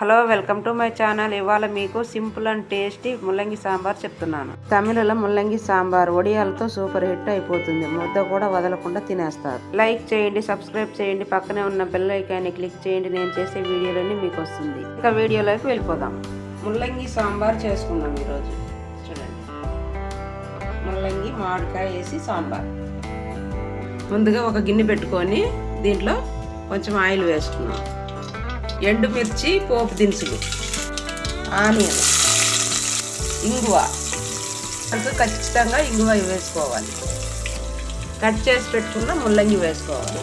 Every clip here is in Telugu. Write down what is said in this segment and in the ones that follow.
Hello welcome to my channel. ఇవాళ మీకు సింపుల్ అండ్ టేస్టీ ముల్లంగి సాంబార్ చెప్తున్నాను. తమిళలో ముల్లంగి సాంబార్ ఒడియాలతో సూపర్ హిట్ అయిపోతుంది. ముద్ద కూడా వదలకుండా తినేస్తారు. లైక్ చేయండి సబ్స్క్రైబ్ చేయండి. పక్కనే ఉన్న బెల్ ఐకాన్ని క్లిక్ చేయండి. నేను చేసే వీడియోలన్నీ మీకు వస్తుంది ఇక వీడియోలోకి వెళ్ళిపోదాం. ముల్లంగి సాంబార్ చేసుకుందాం ఈరోజు. చూడండి. ముల్లంగి మామిడికాయ వేసి సాంబార్. ముందుగా ఒక గిన్నె పెట్టుకొని దీంట్లో కొంచెం ఆయిల్ వేసుకున్నాం ఎండుమిర్చి పోపు దినుసులు ఆనియన్ ఇంగువ. అందుకు ఖచ్చితంగా ఇంగువ వేసుకోవాలి. కట్ చేసి పెట్టుకున్న ముల్లంగి వేసుకోవాలి.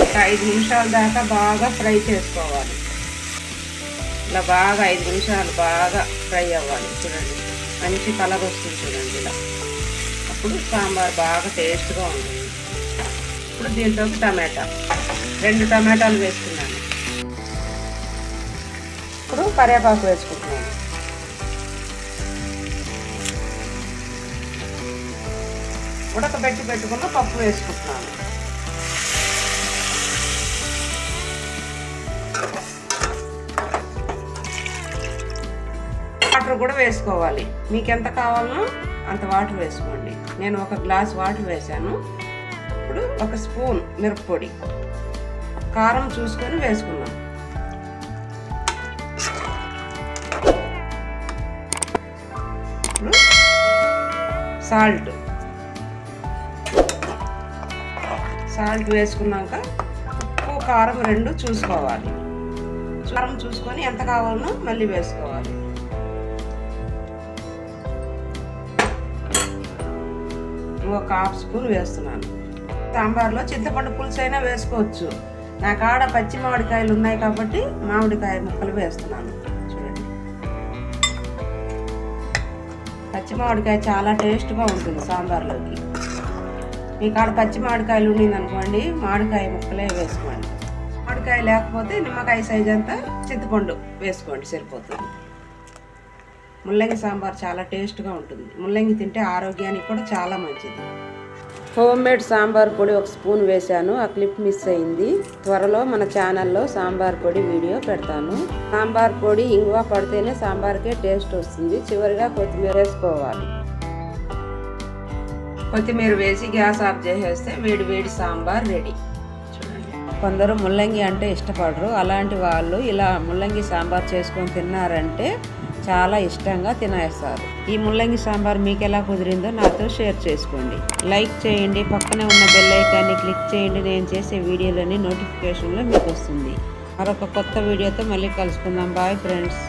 ఒక ఐదు నిమిషాల దాకా బాగా ఫ్రై చేసుకోవాలి. ఇలా బాగా ఐదు నిమిషాలు బాగా ఫ్రై అవ్వాలి. చూడండి. మంచి కలర్ వస్తుంది చూడండి ఇలా. అప్పుడు సాంబార్ బాగా టేస్ట్గా ఉంటుంది ఇప్పుడు దీంట్లోకి టమాటా రెండు టమాటాలు వేసుకున్నాను. ఇప్పుడు కరివేపాకు వేసుకుంటున్నాను. ఉడకబెట్టి పెట్టుకున్న పప్పు వేసుకుంటున్నాను. వాటర్ కూడా వేసుకోవాలి. మీకు ఎంత కావాలనో అంత వాటర్ వేసుకోండి. నేను ఒక గ్లాస్ వాటర్ వేసాను ఇప్పుడు ఒక స్పూన్ మిరప్పొడి. కారం చూసుకొని వేసుకున్నాం సాల్ట్. సాల్ట్ వేసుకున్నాక ఉప్పు కారం రెండు చూసుకోవాలి. కారం చూసుకొని ఎంత కావాలనో మళ్ళీ వేసుకోవాలి. ఒక హాఫ్ స్పూన్ వేస్తున్నాను. సాంబార్లో చింతపండు పులుసు అయినా వేసుకోవచ్చు. నా కాడ పచ్చి మామిడికాయలు ఉన్నాయి కాబట్టి మామిడికాయ ముక్కలు వేస్తున్నాను. చూడండి. పచ్చి మామిడికాయ చాలా టేస్ట్గా ఉంటుంది సాంబార్లోకి. మీ కాడ పచ్చి మామిడికాయలు ఉండింది అనుకోండి మామిడికాయ ముక్కలే వేసుకోండి. మామిడికాయ లేకపోతే నిమ్మకాయ సైజ్ అంతా చింతపండు వేసుకోండి సరిపోతుంది. ముల్లంగి సాంబార్ చాలా టేస్ట్గా ఉంటుంది. ముల్లంగి తింటే ఆరోగ్యానికి కూడా చాలా మంచిది. హోమ్ మేడ్ సాంబార్ పొడి ఒక స్పూన్ వేశాను. ఆ క్లిప్ మిస్ అయింది. త్వరలో మన ఛానల్లో సాంబార్ పొడి వీడియో పెడతాను. సాంబార్ పొడి ఇంగువ పడితేనే సాంబార్కే టేస్ట్ వస్తుంది. చివరిగా కొత్తిమీర వేసుకోవాలి. కొత్తిమీర వేసి గ్యాస్ ఆఫ్ చేసేస్తే వేడి వేడి సాంబార్ రెడీ. కొందరు ముల్లంగి అంటే ఇష్టపడరు. అలాంటి వాళ్ళు ఇలా ముల్లంగి సాంబార్ చేసుకొని తిన్నారంటే చాలా ఇష్టంగా తినేస్తారు. ఈ ముల్లంగి సాంబార్ మీకు ఎలా కుదిరిందో నాతో షేర్ చేసుకోండి. లైక్ చేయండి పక్కనే ఉన్న బెల్ ఐకాన్ని క్లిక్ చేయండి. నేను చేసే వీడియోలోని నోటిఫికేషన్లో మీకు వస్తుంది. మరొక కొత్త వీడియోతో మళ్ళీ కలుసుకుందాం. Bye friends.